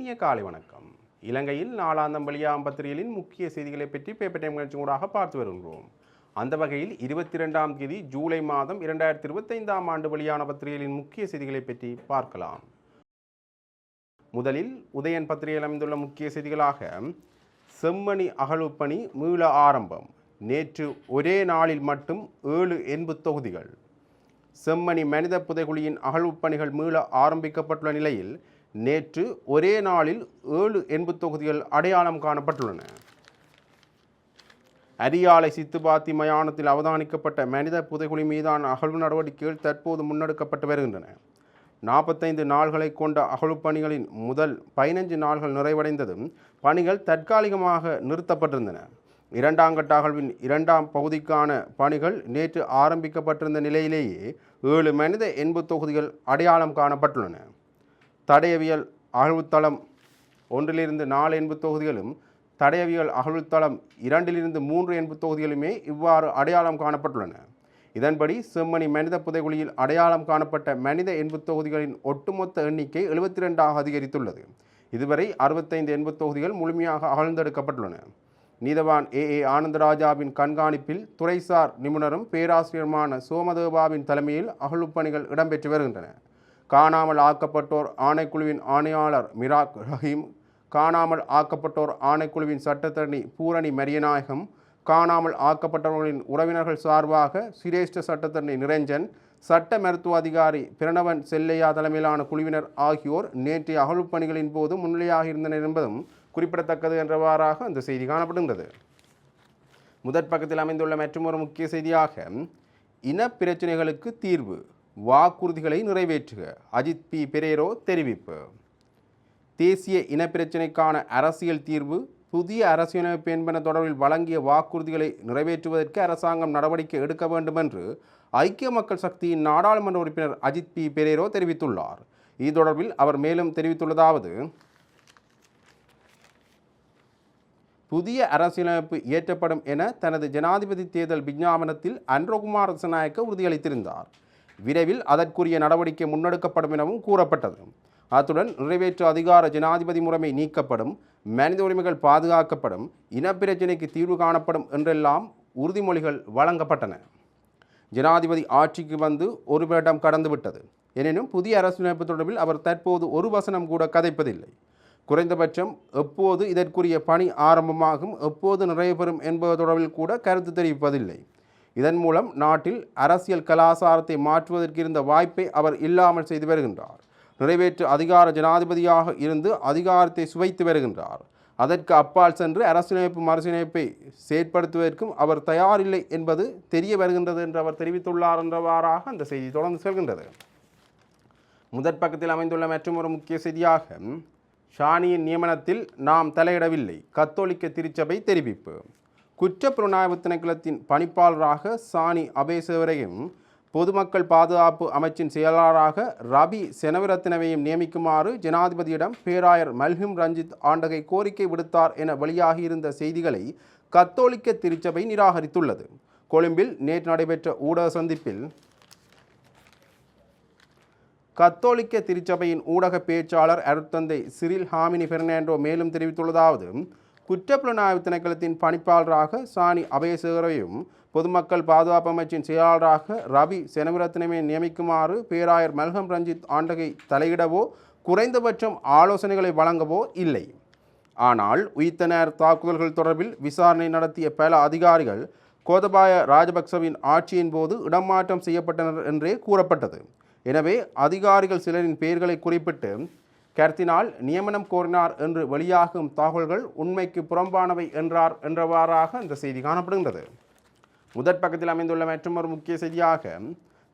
இனிய காலை வணக்கம். இலங்கையில் நாளாந்தம் வெளியாகும் பத்திரிகைகளின் முக்கிய செய்திகளை பற்றி பேப்பர் டைம் நிகழ்ச்சி பார்த்து வருகின்றோம். அந்த வகையில் இருபத்தி இரண்டாம் தேதி ஜூலை மாதம் இரண்டாயிரத்தி இருபத்தைந்தாம் ஆண்டு வெளியான பத்திரிகைகளின் முக்கிய செய்திகளை பற்றி பார்க்கலாம். முதலில் உதயன் பத்திரிகையில் அமைந்துள்ள முக்கிய செய்திகளாக செம்மணி அகழுப்பணி மீள ஆரம்பம். நேற்று ஒரே நாளில் மட்டும் ஏழு எண்பு தொகுதிகள். செம்மணி மனித புதைகுழியின் அகழ்வுப்பணிகள் மீள ஆரம்பிக்கப்பட்டுள்ள நிலையில் நேற்று ஒரே நாளில் ஏழு எண்பு தொகுதிகள் அடையாளம் காணப்பட்டுள்ளன. அரியாலை சித்துபாத்தி மயானத்தில் அவதானிக்கப்பட்ட மனித புதைகுழி மீதான அகழ்வு நடவடிக்கைகள் தற்போது முன்னெடுக்கப்பட்டு வருகின்றன. நாற்பத்தைந்து நாள்களை கொண்ட அகழ்வுப் பணிகளின் முதல் பதினஞ்சு நாள்கள் நிறைவடைந்ததும் பணிகள் தற்காலிகமாக நிறுத்தப்பட்டிருந்தன. இரண்டாம் கட்ட அகழ்வின் இரண்டாம் பகுதிக்கான பணிகள் நேற்று ஆரம்பிக்கப்பட்டிருந்த நிலையிலேயே ஏழு மனித எண்பு தொகுதிகள் அடையாளம் காணப்பட்டுள்ளன. தடயவியல் அகழ்வுத்தளம் ஒன்றிலிருந்து நாலு எண்பு தொகுதிகளும் தடயவியல் அகழ்வுத்தளம் இரண்டிலிருந்து மூன்று எண்பு தொகுதிகளுமே இவ்வாறு அடையாளம் காணப்பட்டுள்ளன. இதன்படி செம்மணி மனித புதைகுழியில் அடையாளம் காணப்பட்ட மனித எண்பு தொகுதிகளின் ஒட்டுமொத்த எண்ணிக்கை எழுபத்தி ரெண்டாக அதிகரித்துள்ளது. இதுவரை அறுபத்தைந்து எண்பு தொகுதிகள் முழுமையாக அகழ்ந்தெடுக்கப்பட்டுள்ளன. நீதவான் ஏ. ஏ. ஆனந்தராஜாவின் கண்காணிப்பில் துறைசார் நிபுணரும் பேராசிரியருமான சோமதேவாவின் தலைமையில் அகழ்வுப் பணிகள் இடம்பெற்று வருகின்றன. காணாமல் ஆக்கப்பட்டோர் ஆணைக்குழுவின் ஆணையாளர் மிராக் ரஹீம் காணாமல் ஆக்கப்பட்டோர் ஆணைக்குழுவின் சட்டத்தரணி பூரணி மரியநாயகம் காணாமல் ஆக்கப்பட்டவர்களின் உறவினர்கள் சார்பாக சிரேஷ்ட சட்டத்தரணி நிரஞ்சன் சட்ட மருத்துவ அதிகாரி பிரணவன் செல்லையா தலைமையிலான குழுவினர் ஆகியோர் நேற்றைய அகழ்வுப் பணிகளின் போது முன்னிலையாக இருந்தனர் என்பதும் குறிப்பிடத்தக்கது என்றவாறாக அந்த செய்தி காணப்படுகின்றது. முதற் பக்கத்தில் அமைந்துள்ள மற்றொரு முக்கிய செய்தியாக இன பிரச்சினைகளுக்கு தீர்வு. வாக்குறுதிகளை நிறைவேற்றுக. அஜித் பி. பெரேரோ தெரிவிப்பு. தேசிய இனப்பிரச்சினைக்கான அரசியல் தீர்வு புதிய அரசியலமைப்பு என்பன தொடர்பில் வழங்கிய வாக்குறுதிகளை நிறைவேற்றுவதற்கு அரசாங்கம் நடவடிக்கை எடுக்க வேண்டும் என்று ஐக்கிய மக்கள் சக்தியின் நாடாளுமன்ற உறுப்பினர் அஜித் பி. பெரேரோ தெரிவித்துள்ளார். இது தொடர்பில் அவர் மேலும் தெரிவித்துள்ளதாவது புதிய அரசியலமைப்பு இயற்றப்படும் என தனது ஜனாதிபதி தேர்தல் விஞ்ஞாபனத்தில் அன்ரோகுமார் ரசநாயக்க உறுதியளித்திருந்தார். விரைவில் அதற்குரிய நடவடிக்கை முன்னெடுக்கப்படும் எனவும் கூறப்பட்டது. அத்துடன் நிறைவேற்று அதிகார ஜனாதிபதி முறைமை நீக்கப்படும் மனித உரிமைகள் பாதுகாக்கப்படும் இனப்பிரச்சினைக்கு தீர்வு காணப்படும் என்றெல்லாம் உறுதிமொழிகள் வழங்கப்பட்டன. ஜனாதிபதி ஆட்சிக்கு வந்து ஒரு வருடம் கடந்துவிட்டது. எனினும் புதிய அரசியலமைப்பு தொடர்பில் அவர் தற்போது ஒரு வசனம் கூட கதைப்பதில்லை. குறைந்தபட்சம் எப்போது இதற்குரிய பணி ஆரம்பமாகும் எப்போது நிறைவுபெறும் என்பது தொடர்பில் கூட கருத்து தெரிவிப்பதில்லை. இதன் மூலம் நாட்டில் அரசியல் கலாசாரத்தை மாற்றுவதற்கு இருந்த வாய்ப்பை அவர் இல்லாமல் செய்து வருகின்றார். நிறைவேற்று அதிகார ஜனாதிபதியாக இருந்து அதிகாரத்தை சுவைத்து வருகின்றார். அதற்கு அப்பால் சென்று அரசியலமைப்பு மறுசீரமைப்பை செயற்படுத்துவதற்கும் அவர் தயாரில்லை என்பது தெரிய வருகின்றது என்று அவர் தெரிவித்துள்ளார் என்றவாறாக அந்த செய்தி தொடர்ந்து செல்கின்றது. முதற் பக்கத்தில் அமைந்துள்ள மற்றொரு முக்கிய செய்தியாக ஷானியின் நியமனத்தில் நாம் தலையிடவில்லை. கத்தோலிக்க திருச்சபை தெரிவிப்பு. குற்றப்புலனாய்வு திணைக்களத்தின் பணிப்பாளராக சாணி அபேசவரையும் பொதுமக்கள் பாதுகாப்பு அமைச்சின் செயலாளராக ரபி செனவிரத்தினவையும் நியமிக்குமாறு ஜனாதிபதியிடம் பேராயர் மல்ஹிம் ரஞ்சித் ஆண்டகை கோரிக்கை விடுத்தார் என வெளியாகியிருந்த செய்திகளை கத்தோலிக்க திருச்சபை நிராகரித்துள்ளது. கொழும்பில் நேற்று நடைபெற்ற ஊடக சந்திப்பில் கத்தோலிக்க திருச்சபையின் ஊடக பேச்சாளர் அருட்தந்தை சிறில் ஹாமினி பெர்னாண்டோ மேலும் தெரிவித்துள்ளதாவது குற்றப்புலனாய்வு திணைக்களத்தின் பணிப்பாளராக சாணி அபயசேகரையும் பொதுமக்கள் பாதுகாப்பு அமைச்சின் செயலாளராக ரவி செனவிரத்தினமே நியமிக்குமாறு பேராயர் மல்கம் ரஞ்சித் ஆண்டகை தலையிடவோ குறைந்தபட்சம் ஆலோசனைகளை வழங்கவோ இல்லை. ஆனால் உயிர்த்தனர் தாக்குதல்கள் தொடர்பில் விசாரணை நடத்திய பல அதிகாரிகள் கோதபாய ராஜபக்சவின் ஆட்சியின் போது இடமாற்றம் செய்யப்பட்டனர் என்றே கூறப்பட்டது. எனவே அதிகாரிகள் சிலரின் பெயர்களை குறிப்பிட்டு கருத்தினால் நியமனம் கோரினார் என்று வெளியாகும் தகவல்கள் உண்மைக்கு புறம்பானவை என்றார் என்றவாறாக இந்த செய்தி காணப்படுகின்றது. முதற் பக்கத்தில் அமைந்துள்ள மற்றொரு முக்கிய செய்தியாக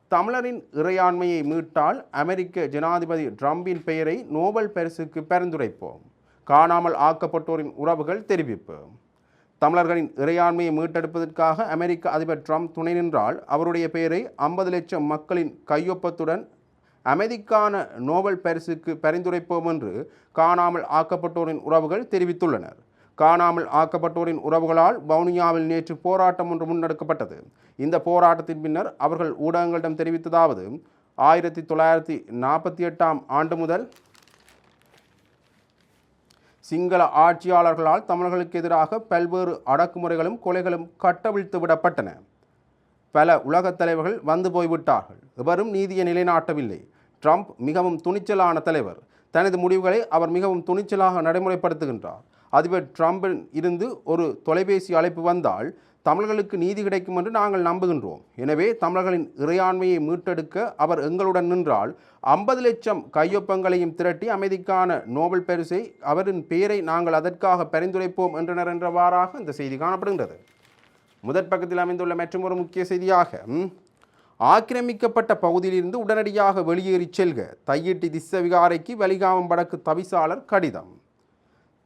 தமிழரின் இறையாண்மையை மீட்டால் அமெரிக்க ஜனாதிபதி ட்ரம்பின் பெயரை நோபல் பரிசுக்கு பரிந்துரைப்போம். காணாமல் ஆக்கப்பட்டோரின் உறவுகள் தெரிவிப்பு. தமிழர்களின் இறையாண்மையை மீட்டெடுப்பதற்காக அமெரிக்க அதிபர் ட்ரம்ப் துணை நின்றால் அவருடைய பெயரை ஐம்பது லட்சம் மக்களின் கையொப்பத்துடன் அமைதிக்கான நோபல் பரிசுக்கு பரிந்துரைப்போம் என்று காணாமல் ஆக்கப்பட்டோரின் உறவுகள் தெரிவித்துள்ளனர். காணாமல் ஆக்கப்பட்டோரின் உறவுகளால் வவுனியாவில் நேற்று போராட்டம் ஒன்று முன்னெடுக்கப்பட்டது. இந்த போராட்டத்தின் பின்னர் அவர்கள் ஊடகங்களிடம் தெரிவித்ததாவது ஆயிரத்தி தொள்ளாயிரத்தி நாற்பத்தி எட்டாம் ஆண்டு முதல் சிங்கள ஆட்சியாளர்களால் தமிழர்களுக்கு எதிராக பல்வேறு அடக்குமுறைகளும் கொலைகளும் கட்டவிழ்த்து விடப்பட்டன. பல உலகத் தலைவர்கள் வந்து போய்விட்டார்கள். எவரும் நீதியை நிலைநாட்டவில்லை. ட்ரம்ப் மிகவும் துணிச்சலான தலைவர். தனது முடிவுகளை அவர் மிகவும் துணிச்சலாக நடைமுறைப்படுத்துகின்றார். அதிபர் ட்ரம்பின் இருந்து ஒரு தொலைபேசி அழைப்பு வந்தால் தமிழர்களுக்கு நீதி கிடைக்கும் என்று நாங்கள் நம்புகின்றோம். எனவே தமிழர்களின் இறையாண்மையை மீட்டெடுக்க அவர் எங்களுடன் நின்றால் ஐம்பது லட்சம் கையொப்பங்களையும் திரட்டி அமைதிக்கான நோபல் பரிசை அவரின் பெயரை நாங்கள் அதற்காக பரிந்துரைப்போம் என்றனர் என்றவாறாக இந்த செய்தி காணப்படுகின்றது. முதற் பக்கத்தில் அமைந்துள்ள மற்றொரு முக்கிய செய்தியாக ஆக்கிரமிக்கப்பட்ட பகுதியிலிருந்து உடனடியாக வெளியேறி செல்க. தையிட்டி திஸ்ஸவிகாரைக்கு வலிகாமம் வடக்கு தவிசாளர் கடிதம்.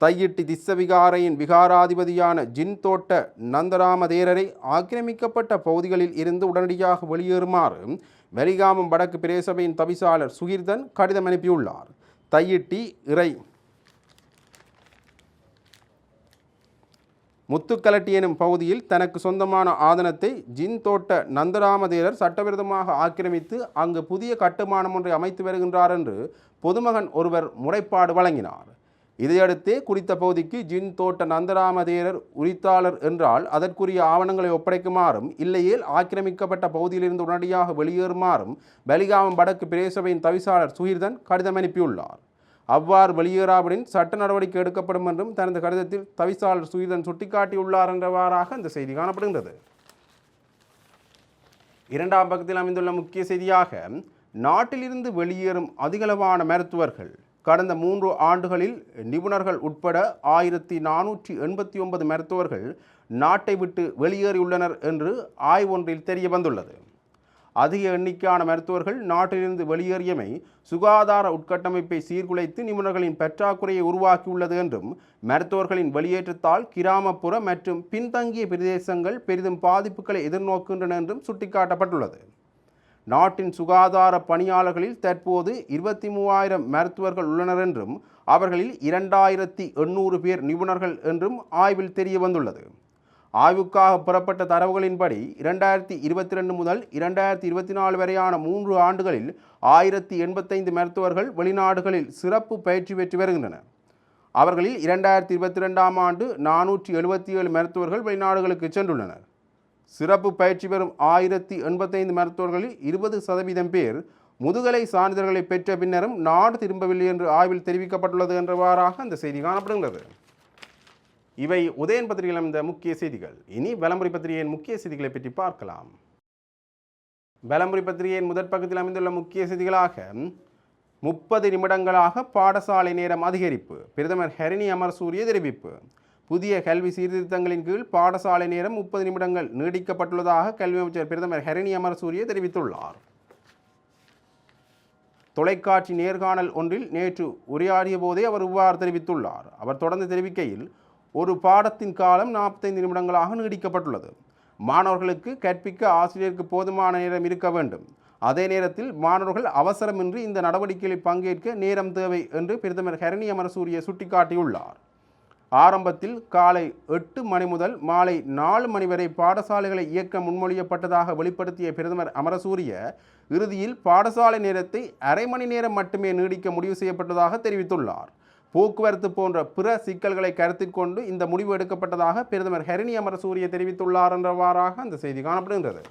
தையிட்டி திஸ்ஸவிகாரையின் விகாராதிபதியான ஜின் தோட்ட நந்தராமதேரரை ஆக்கிரமிக்கப்பட்ட பகுதிகளில் இருந்து உடனடியாக வெளியேறுமாறு வலிகாமம் வடக்கு பிரேசபையின் தவிசாளர் சுகீர்தன் கடிதம் அனுப்பியுள்ளார். தையிட்டி இறை முத்துக்கலட்டி எனும் பகுதியில் தனக்கு சொந்தமான ஆதனத்தை ஜின் தோட்ட நந்தராமதேரர் சட்டவிரோதமாக ஆக்கிரமித்து அங்கு புதிய கட்டுமானம் ஒன்றை அமைத்து வருகின்றார் என்று பொதுமகன் ஒருவர் முறைப்பாடு வழங்கினார். இதையடுத்தே குறித்த பகுதிக்கு ஜின் தோட்ட நந்தராமதேரர் உரித்தாளர் என்றால் அதற்குரிய ஆவணங்களை ஒப்படைக்குமாறும் இல்லையேல் ஆக்கிரமிக்கப்பட்ட பகுதியிலிருந்து உடனடியாக வெளியேறுமாறும் பலிகாமம் வடக்கு பிரேசபையின் தவிசாளர் சுகீர்தன் கடிதம் அனுப்பியுள்ளார். அவ்வாறு வெளியேறாவிடின் சட்ட நடவடிக்கை எடுக்கப்படும் என்றும் தனது கடிதத்தில் தவிசாளர் சுயதன் சுட்டிக்காட்டியுள்ளார் என்றவாறாக இந்த செய்தி காணப்படுகின்றது. இரண்டாம் பக்கத்தில் அமைந்துள்ள முக்கிய செய்தியாக நாட்டிலிருந்து வெளியேறும் அதிகளவான மருத்துவர்கள் கடந்த மூன்று ஆண்டுகளில் நிபுணர்கள் உட்பட ஆயிரத்தி நானூற்றி எண்பத்தி ஒன்பது மருத்துவர்கள் நாட்டை விட்டு வெளியேறியுள்ளனர் என்று ஆய்வொன்றில் தெரிய வந்துள்ளது அதிக எண்ணிக்கையான மருத்துவர்கள் நாட்டிலிருந்து வெளியேறியமை சுகாதார உட்கட்டமைப்பை சீர்குலைத்து நிபுணர்களின் பற்றாக்குறையை உருவாக்கியுள்ளது என்றும் மருத்துவர்களின் வெளியேற்றத்தால் கிராமப்புற மற்றும் பின்தங்கிய பிரதேசங்கள் பெரிதும் பாதிப்புகளை எதிர்நோக்கின்றன என்றும் சுட்டிக்காட்டப்பட்டுள்ளது. நாட்டின் சுகாதார பணியாளர்களில் தற்போது இருபத்தி மூவாயிரம் மருத்துவர்கள் உள்ளனர் என்றும் அவர்களில் இரண்டாயிரத்தி எண்ணூறு பேர் நிபுணர்கள் என்றும் ஆய்வில் தெரிய வந்துள்ளது ஆய்வுக்காக புறப்பட்ட தரவுகளின்படி இரண்டாயிரத்தி இருபத்தி ரெண்டு முதல் இரண்டாயிரத்தி இருபத்தி நாலு வரையான மூன்று ஆண்டுகளில் ஆயிரத்தி எண்பத்தைந்து மருத்துவர்கள் வெளிநாடுகளில் சிறப்பு பயிற்சி பெற்று வருகின்றனர். அவர்களில் இரண்டாயிரத்தி இருபத்தி ரெண்டாம் ஆண்டு நானூற்றி எழுபத்தி ஏழு மருத்துவர்கள் வெளிநாடுகளுக்கு சென்றுள்ளனர். சிறப்பு பயிற்சி பெறும் ஆயிரத்தி எண்பத்தைந்து மருத்துவர்களில் இருபது சதவீதம் பேர் முதுகலை சான்றிதழ்களை பெற்ற பின்னரும் நாடு திரும்பவில்லை என்று ஆய்வில் தெரிவிக்கப்பட்டுள்ளது என்றவாறாக அந்த செய்தி காணப்படுகிறது இவை உதயன் பத்திரிகையில் இந்த முக்கிய செய்திகள். இனி வலம்புரி பத்திரிகையின் முக்கிய செய்திகளை பற்றி பார்க்கலாம். வலம்புரி பத்திரிகையின் முதற் பக்கத்தில் அமைந்துள்ள முக்கிய செய்திகளாக முப்பது நிமிடங்களாக பாடசாலை நேரம் அதிகரிப்பு பிரதமர் ஹரிணி அமர்சூரிய தெரிவிப்பு. புதிய கல்வி சீர்திருத்தங்களின் கீழ் பாடசாலை நேரம் முப்பது நிமிடங்கள் நீடிக்கப்பட்டுள்ளதாக கல்வி அமைச்சர் பிரதமர் ஹரிணி அமர்சூரிய தெரிவித்துள்ளார். தொலைக்காட்சி நேர்காணல் ஒன்றில் நேற்று உரையாடிய போதே அவர் இவ்வாறு தெரிவித்துள்ளார். அவர் தொடர்ந்து தெரிவிக்கையில் ஒரு பாடத்தின் காலம் நாற்பத்தைந்து நிமிடங்களாக நீடிக்கப்பட்டுள்ளது. மாணவர்களுக்கு கற்பிக்க ஆசிரியருக்கு போதுமான நேரம் இருக்க வேண்டும். அதே நேரத்தில் மாணவர்கள் அவசரமின்றி இந்த நடவடிக்கைகளில் பங்கேற்க நேரம் தேவை என்று பிரதமர் ஹரணி அமரசூரிய சுட்டிக்காட்டியுள்ளார். ஆரம்பத்தில் காலை எட்டு மணி முதல் மாலை நாலு மணி வரை பாடசாலைகளை இயக்க முன்மொழியப்பட்டதாக வெளிப்படுத்திய பிரதமர் அமரசூரிய இறுதியில் பாடசாலை நேரத்தை அரை மணி நேரம் மட்டுமே நீடிக்க முடிவு செய்யப்பட்டதாக தெரிவித்துள்ளார். போக்குவரத்து போன்ற பிற சிக்கல்களை கருத்தில் கொண்டு இந்த முடிவு எடுக்கப்பட்டதாக பிரதமர் ஹரிணி அமரசூரிய தெரிவித்துள்ளார் என்றவாறாக அந்த செய்தி காணப்படுகின்றது.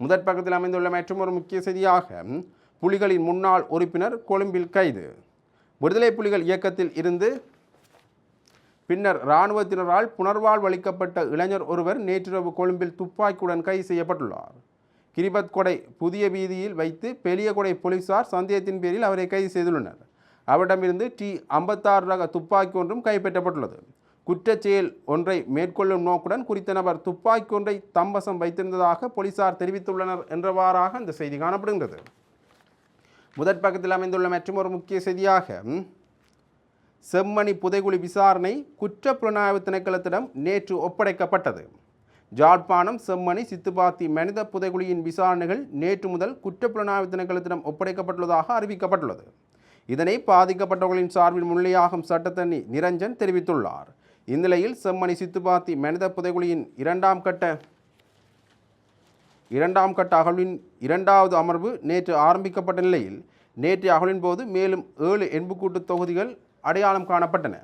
முதற் பக்கத்தில் அமைந்துள்ள மற்றொரு முக்கிய செய்தியாக புலிகளின் முன்னாள் உறுப்பினர் கொழும்பில் கைது. விடுதலை புலிகள் இயக்கத்தில் இருந்து பின்னர் இராணுவத்தினரால் புனர்வாழ்வளிக்கப்பட்ட இளைஞர் ஒருவர் நேற்றிரவு கொழும்பில் துப்பாக்கியுடன் கைது செய்யப்பட்டுள்ளார். கிரிபத் கொடை புதிய வீதியில் வைத்து பெரிய கொடை போலீசார் சந்தேகத்தின் பேரில் அவரை கைது செய்துள்ளனர். அவரிடமிருந்து டி ஐம்பத்தாறு ரக துப்பாக்கி ஒன்றும் கைப்பற்றப்பட்டுள்ளது. குற்றச் செயல் ஒன்றை மேற்கொள்ளும் நோக்குடன் குறித்த நபர் துப்பாக்கி ஒன்றை தம்பசம் வைத்திருந்ததாக போலீசார் தெரிவித்துள்ளனர் என்றவாறாக இந்த செய்தி காணப்படுகின்றது. முதற் பக்கத்தில் அமைந்துள்ள மற்றொரு முக்கிய செய்தியாக செம்மணி புதைகுழி விசாரணை குற்ற புலனாய்வு திணைக்களத்திடம் நேற்று ஒப்படைக்கப்பட்டது. ஜாழ்ப்பாணம் செம்மணி சித்துப்பாத்தி மனித புதைகுழியின் விசாரணைகள் நேற்று முதல் குற்ற புலனாய்வு திணைக்களத்திடம் ஒப்படைக்கப்பட்டுள்ளதாக அறிவிக்கப்பட்டுள்ளது. இதனை பாதிக்கப்பட்டவர்களின் சார்பில் முன்னிலையாகும் சட்டத்தண்ணி நிரஞ்சன் தெரிவித்துள்ளார். இந்நிலையில் செம்மணி சித்துப்பாத்தி மனித புதைகுழியின் இரண்டாம் கட்ட இரண்டாம் கட்ட அகழ்வின் இரண்டாவது அமர்வு நேற்று ஆரம்பிக்கப்பட்ட நிலையில் நேற்று அகழ்வின் போது மேலும் ஏழு எண்புக்கூட்டு தொகுதிகள் அடையாளம் காணப்பட்டன.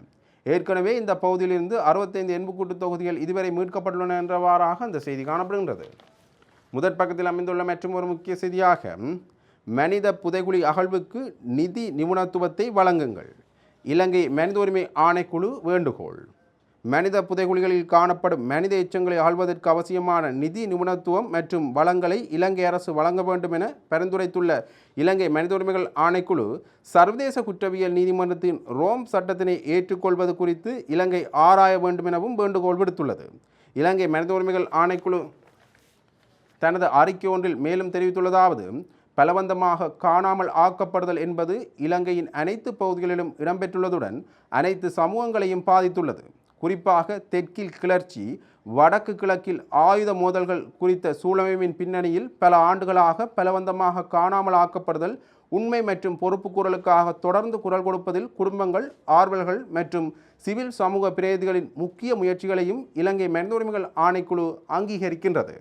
ஏற்கனவே இந்த பகுதியிலிருந்து அறுபத்தைந்து எண்புக்கூட்டு தொகுதிகள் இதுவரை மீட்கப்பட்டுள்ளன என்றவாறாக அந்த செய்தி காணப்படுகின்றது. முதற் பக்கத்தில் அமைந்துள்ள மற்றும் ஒரு முக்கிய செய்தியாக மனித புதைகுழி அகழ்வுக்கு நிதி நிபுணத்துவத்தை வழங்குங்கள். இலங்கை மனித உரிமை ஆணைக்குழு வேண்டுகோள். மனித புதைகுழிகளில் காணப்படும் மனித எச்சங்களை ஆழ்வதற்கு அவசியமான நிதி நிபுணத்துவம் மற்றும் வளங்களை இலங்கை அரசு வழங்க வேண்டும் என பரிந்துரைத்துள்ள இலங்கை மனித உரிமைகள் ஆணைக்குழு சர்வதேச குற்றவியல் நீதிமன்றத்தின் ரோம் சட்டத்தினை ஏற்றுக்கொள்வது குறித்து இலங்கை ஆராய வேண்டும் எனவும் வேண்டுகோள் விடுத்துள்ளது. இலங்கை மனித உரிமைகள் ஆணைக்குழு தனது அறிக்கை ஒன்றில் மேலும் தெரிவித்துள்ளதாவது பலவந்தமாக காணாமல் ஆக்கப்படுதல் என்பது இலங்கையின் அனைத்து பகுதிகளிலும் இடம்பெற்றுள்ளதுடன் அனைத்து சமூகங்களையும் பாதித்துள்ளது. குறிப்பாக தெற்கில் கிளர்ச்சி வடக்கு கிழக்கில் ஆயுத மோதல்கள் குறித்த சூழமைவின் பின்னணியில் பல ஆண்டுகளாக பலவந்தமாக காணாமல் ஆக்கப்படுதல் உண்மை மற்றும் பொறுப்பு குரலுக்காக தொடர்ந்து குரல் கொடுப்பதில் குடும்பங்கள் ஆர்வல்கள் மற்றும் சிவில் சமூக பிரதிகளின் முக்கிய முயற்சிகளையும் இலங்கை மனித உரிமைகள் ஆணைக்குழு அங்கீகரிக்கின்றது.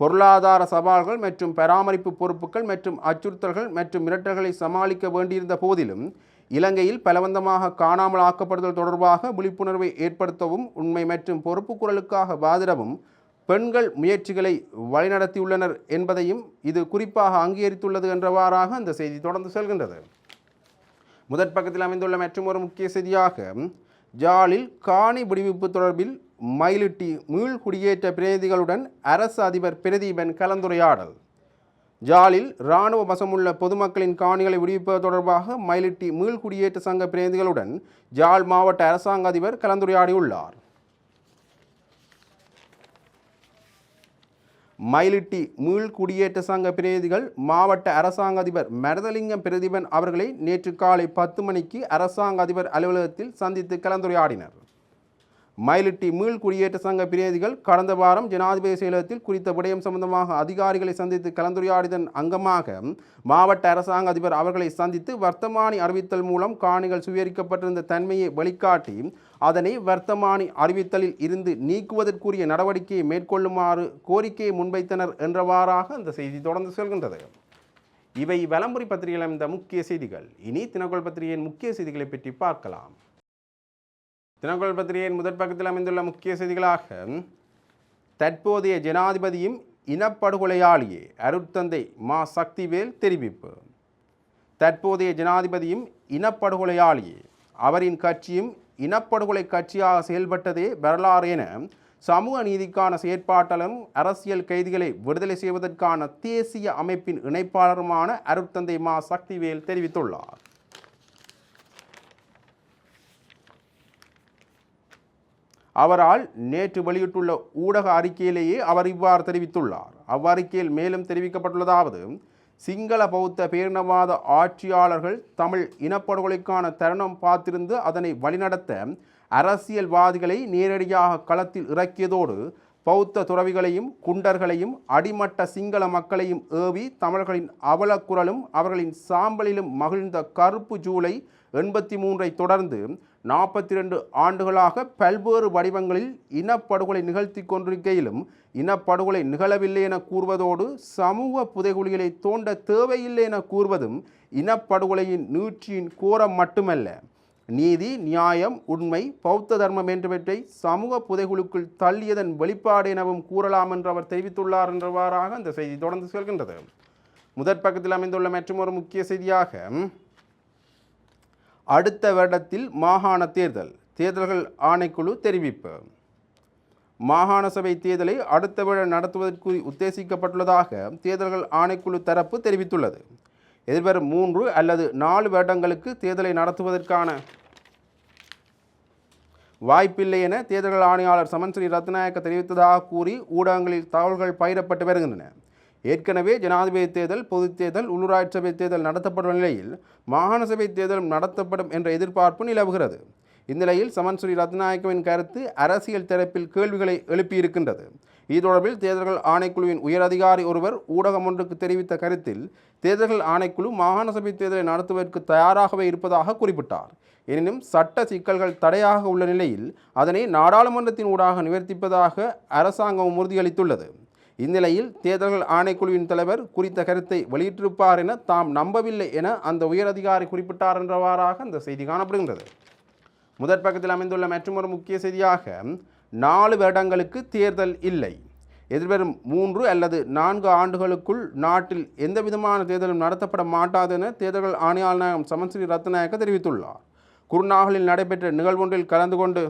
பொருளாதார சவால்கள் மற்றும் பராமரிப்பு பொறுப்புகள் மற்றும் அச்சுறுத்தல்கள் மற்றும் மிரட்டல்களை சமாளிக்க வேண்டியிருந்த போதிலும் இலங்கையில் பலவந்தமாக காணாமல் ஆக்கப்படுதல் தொடர்பாக விழிப்புணர்வை ஏற்படுத்தவும் உண்மை மற்றும் பொறுப்பு குரலுக்காக வாதிடவும் பெண்கள் முயற்சிகளை வழிநடத்தியுள்ளனர் என்பதையும் இது குறிப்பாக அங்கீகரித்துள்ளது என்றவாறாக அந்த செய்தி தொடர்ந்து செல்கின்றது. முதற் பக்கத்தில் அமைந்துள்ள மற்றும் ஒரு முக்கிய செய்தியாக ஜாலில் காணி விடுவிப்பு தொடர்பில் மயிலிட்டி மீள் குடியேற்ற பிரதிநிதிகளுடன் அரசு அதிபர் பிரதீபன் கலந்துரையாடல். ஜாலில் இராணுவ வசமுள்ள பொதுமக்களின் காணிகளை விடுவிப்பது தொடர்பாக மயிலிட்டி மீள் குடியேற்ற சங்க பிரதிநிதிகளுடன் ஜாழ் மாவட்ட அரசாங்க அதிபர் கலந்துரையாடியுள்ளார். மயிலிட்டி மீள் குடியேற்ற சங்க பிரதிநிதிகள் மாவட்ட அரசாங்க அதிபர் மரதலிங்கம் பிரதிபன் அவர்களை நேற்று காலை பத்து மணிக்கு அரசாங்க அதிபர் அலுவலகத்தில் சந்தித்து கலந்துரையாடினர். மயிலிட்டி மீள் குடியேற்ற சங்க பிரதிநிதிகள் கடந்த வாரம் ஜனாதிபதி செயலகத்தில் குறித்த விடயம் சம்பந்தமாக அதிகாரிகளை சந்தித்து கலந்துரையாடியதன் அங்கமாக மாவட்ட அரசாங்க அதிபர் அவர்களை சந்தித்து வர்த்தமானி அறிவித்தல் மூலம் காணிகள் சுவீகரிக்கப்பட்டிருந்த தன்மையை வழிகாட்டி அதனை வர்த்தமானி அறிவித்தலில் இருந்து நீக்குவதற்குரிய நடவடிக்கையை மேற்கொள்ளுமாறு கோரிக்கையை முன்வைத்தனர் என்றவாறாக அந்த செய்தி தொடர்ந்து செல்கின்றது. இவை வலம்புரி பத்திரிகையில் அமைந்த முக்கிய செய்திகள். இனி தினகோல் பத்திரிகையின் முக்கிய செய்திகளை பற்றி பார்க்கலாம். தினகோல் பத்திரிகையின் முதற் பக்கத்தில் அமைந்துள்ள முக்கிய செய்திகளாக தற்போதைய ஜனாதிபதியும் இனப்படுகொலையாளியே அருட்தந்தை மா சக்திவேல் தெரிவிப்பு. தற்போதைய ஜனாதிபதியும் இனப்படுகொலையாளியே அவரின் கட்சியும் இனப்படுகொலை கட்சியாக செயல்பட்டதே வரலாறு என சமூக நீதிக்கான செயற்பாட்டாளரும் அரசியல் கைதிகளை விடுதலை செய்வதற்கான தேசிய அமைப்பின் இணைப்பாளருமான அருட்தந்தை மா சக்திவேல் தெரிவித்துள்ளார். அவரால் நேற்று வெளியிட்டுள்ள ஊடக அறிக்கையிலேயே அவர் இவ்வாறு தெரிவித்துள்ளார். அவ்வறிக்கையில் மேலும் தெரிவிக்கப்பட்டுள்ளதாவது சிங்கள பௌத்த பேரினவாத ஆட்சியாளர்கள் தமிழ் இனப்படுகொலைக்கான தருணம் பார்த்திருந்து அதனை வழிநடத்த அரசியல்வாதிகளை நேரடியாக களத்தில் இறக்கியதோடு பௌத்த துறவிகளையும் குண்டர்களையும் அடிமட்ட சிங்கள மக்களையும் ஏவி தமிழர்களின் அவலக்குரலும் அவர்களின் சாம்பலிலும் மகிழ்ந்த கருப்பு ஜூலை எண்பத்தி மூன்றை தொடர்ந்து நாற்பத்தி ரெண்டு ஆண்டுகளாக பல்வேறு வடிவங்களில் இனப்படுகொலை நிகழ்த்தி கொண்டிருக்கையிலும் இனப்படுகொலை நிகழவில்லை என கூறுவதோடு சமூக புதைகுழிகளை தோண்ட தேவையில்லை என கூறுவதும் இனப்படுகொலையின் நீட்சியின் கோரம் மட்டுமல்ல. நீதி நியாயம் உண்மை பௌத்த தர்மம் என்றவற்றை சமூக புதைகுழுக்குள் தள்ளியதன் வெளிப்பாடு எனவும் கூறலாம் என்று அவர் தெரிவித்துள்ளார் என்றவாறாக அந்த செய்தி தொடர்ந்து செல்கின்றது. முதற் பக்கத்தில் அமைந்துள்ள மற்றும் ஒரு முக்கிய செய்தியாக அடுத்த வருடத்தில் மாகாண தேர்தல். தேர்தல்கள் ஆணைக்குழு தெரிவிப்பு. மாகாண சபை தேர்தலை அடுத்த வருடம் நடத்துவதற்கு உத்தேசிக்கப்பட்டுள்ளதாக தேர்தல்கள் ஆணைக்குழு தரப்பு தெரிவித்துள்ளது. எதிர்வரும் மூன்று அல்லது நாலு வருடங்களுக்கு தேர்தலை நடத்துவதற்கான வாய்ப்பில்லை என தேர்தல்கள் ஆணையாளர் சமன் ஸ்ரீ ரத்நாயக்க தெரிவித்ததாக கூறி ஊடகங்களில் தகவல்கள் பயிரப்பட்டு வருகின்றன. ஏற்கனவே ஜனாதிபதி தேர்தல் பொதுத் தேர்தல் உள்ளூராட்சி சபை தேர்தல் நடத்தப்படும் நிலையில் மாகாண சபை தேர்தலும் நடத்தப்படும் என்ற எதிர்பார்ப்பு நிலவுகிறது. இந்நிலையில் சமன் ஸ்ரீ ரத்நாயக்கவின் கருத்து அரசியல் தரப்பில் கேள்விகளை எழுப்பியிருக்கின்றது. இது தொடர்பில் தேர்தல்கள் ஆணைக்குழுவின் உயரதிகாரி ஒருவர் ஊடகம் ஒன்றுக்கு தெரிவித்த கருத்தில் தேர்தல்கள் ஆணைக்குழு மாகாண சபை தேர்தலை நடத்துவதற்கு தயாராகவே இருப்பதாக குறிப்பிட்டார். எனினும் சட்ட சிக்கல்கள் தடையாக உள்ள நிலையில் அதனை நாடாளுமன்றத்தின் ஊடாக நிவர்த்திப்பதாக அரசாங்கம் உறுதியளித்துள்ளது. இந்நிலையில் தேர்தல்கள் ஆணைக்குழுவின் தலைவர் குறித்த கருத்தை வெளியிட்டிருப்பார் என தாம் நம்பவில்லை என அந்த உயரதிகாரி குறிப்பிட்டார் என்றவாறாக அந்த செய்தி காணப்படுகின்றது. முதற் பக்கத்தில் அமைந்துள்ள மற்றொரு முக்கிய செய்தியாக நாலு வருடங்களுக்கு தேர்தல் இல்லை. எதிர்வரும் மூன்று அல்லது நான்கு ஆண்டுகளுக்குள் நாட்டில் எந்த விதமான தேர்தலும் நடத்தப்பட மாட்டாது என தேர்தல்கள் ஆணையாளர் நாயகம் சமன்ஸ்ரீ ரத்நாயக்க தெரிவித்துள்ளார். குருநாகலில் நடைபெற்ற நிகழ்வொன்றில் கலந்து கொண்டு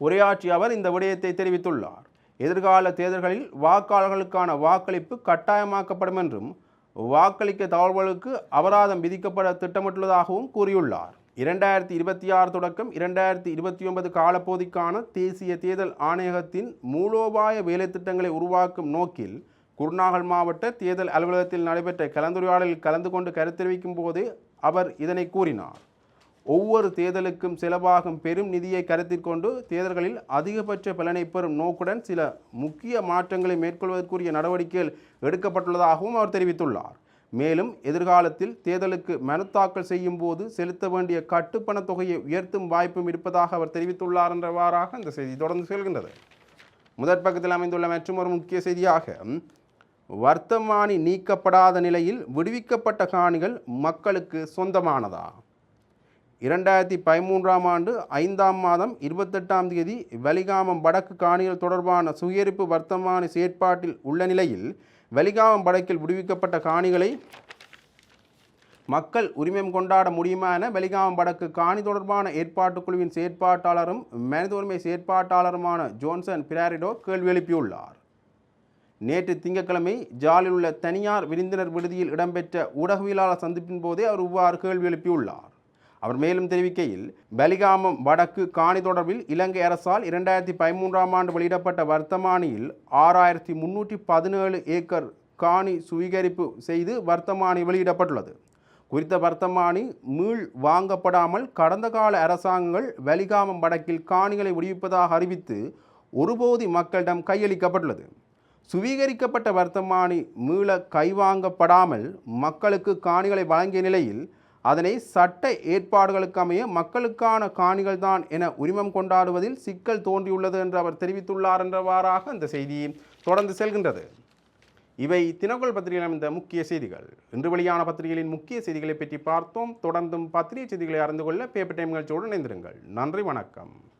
உரையாற்றிய அவர் இந்த விடயத்தை தெரிவித்துள்ளார். எதிர்கால தேர்தல்களில் வாக்காளர்களுக்கான வாக்களிப்பு கட்டாயமாக்கப்படும் என்றும் வாக்களிக்க தகவல்களுக்கு அபராதம் விதிக்கப்பட திட்டமிட்டுள்ளதாகவும் கூறியுள்ளார். இரண்டாயிரத்தி இருபத்தி ஆறு தொடக்கம் இரண்டாயிரத்தி இருபத்தி ஒன்பது காலப்போதிக்கான தேசிய தேர்தல் ஆணையகத்தின் மூலோபாய வேலைத்திட்டங்களை உருவாக்கும் நோக்கில் குருநாகல் மாவட்ட தேர்தல் அலுவலகத்தில் நடைபெற்ற கலந்துரையாடலில் கலந்து கொண்டு கருத்தெரிவிக்கும் போது அவர் இதனை கூறினார். ஒவ்வொரு தேர்தலுக்கும் செலவாகும் பெரும் நிதியை கருத்தில் கொண்டு தேர்தல்களில் அதிகபட்ச பலனை பெறும் நோக்குடன் சில முக்கிய மாற்றங்களை மேற்கொள்வதற்குரிய நடவடிக்கைகள் எடுக்கப்பட்டுள்ளதாகவும் அவர் தெரிவித்துள்ளார். மேலும் எதிர்காலத்தில் தேர்தலுக்கு மனு தாக்கல் செய்யும் போது செலுத்த வேண்டிய கட்டுப்பண தொகையை உயர்த்தும் வாய்ப்பும் இருப்பதாக அவர் தெரிவித்துள்ளார் என்றவாறாக இந்த செய்தி தொடர்ந்து செல்கின்றது. முதற் பக்கத்தில் அமைந்துள்ள மற்றொரு முக்கிய செய்தியாக வர்த்தமானி நீக்கப்படாத நிலையில் விடுவிக்கப்பட்ட காணிகள் மக்களுக்கு சொந்தமானதா? இரண்டாயிரத்தி பதிமூன்றாம் ஆண்டு ஐந்தாம் மாதம் இருபத்தெட்டாம் தேதி வலிகாமம் வடக்கு காணிகள் தொடர்பான சுயரிப்பு வர்த்தமான செயற்பாட்டில் உள்ள நிலையில் வலிகாமம் வடக்கில் விடுவிக்கப்பட்ட காணிகளை மக்கள் உரிமம் கொண்டாட முடியுமா என வலிகாமம் வடக்கு காணி தொடர்பான ஏற்பாட்டுக் குழுவின் செயற்பாட்டாளரும் மனித உரிமை செயற்பாட்டாளருமான ஜோன்சன் பிராரிடோ கேள்வி எழுப்பியுள்ளார். நேற்று திங்கட்கிழமை ஜாலில் உள்ள தனியார் விருந்தினர் விடுதியில் இடம்பெற்ற ஊடகவியலாளர் சந்திப்பின் போதே அவர் இவ்வாறு கேள்வி எழுப்பியுள்ளார். அவர் மேலும் தெரிவிக்கையில் பலிகாமம் வடக்கு காணி தொடர்பில் இலங்கை அரசால் இரண்டாயிரத்தி பதிமூன்றாம் ஆண்டு வெளியிடப்பட்ட வர்த்தமானியில் ஆறாயிரத்தி முன்னூற்றி பதினேழு ஏக்கர் காணி சுவீகரிப்பு செய்து வர்த்தமானி வெளியிடப்பட்டுள்ளது. குறித்த வர்த்தமானி மீள் வாங்கப்படாமல் கடந்த கால அரசாங்கங்கள் வலிகாமம் வடக்கில் காணிகளை விடுவிப்பதாக அறிவித்து ஒருபோதி மக்களிடம் கையளிக்கப்பட்டுள்ளது. சுவீகரிக்கப்பட்ட வர்த்தமானி மீள கைவாங்கப்படாமல் மக்களுக்கு காணிகளை வழங்கிய நிலையில் அதனை சட்ட ஏற்பாடுகளுக்கமைய மக்களுக்கான காணிகள் தான் என உரிமம் கொண்டாடுவதில் சிக்கல் தோன்றியுள்ளது என்று அவர் தெரிவித்துள்ளார் என்றவாறாக அந்த செய்தி தொடர்ந்து செல்கின்றது. இவை தினக்குள் பத்திரிகையில் அமைந்த முக்கிய செய்திகள். இன்று வெளியான பத்திரிகைகளின் முக்கிய செய்திகளை பற்றி பார்த்தோம். தொடர்ந்தும் பத்திரிகை செய்திகளை அறிந்து கொள்ள பேப்பர் டைம் நிகழ்ச்சியோடு இணைந்திருங்கள். நன்றி வணக்கம்.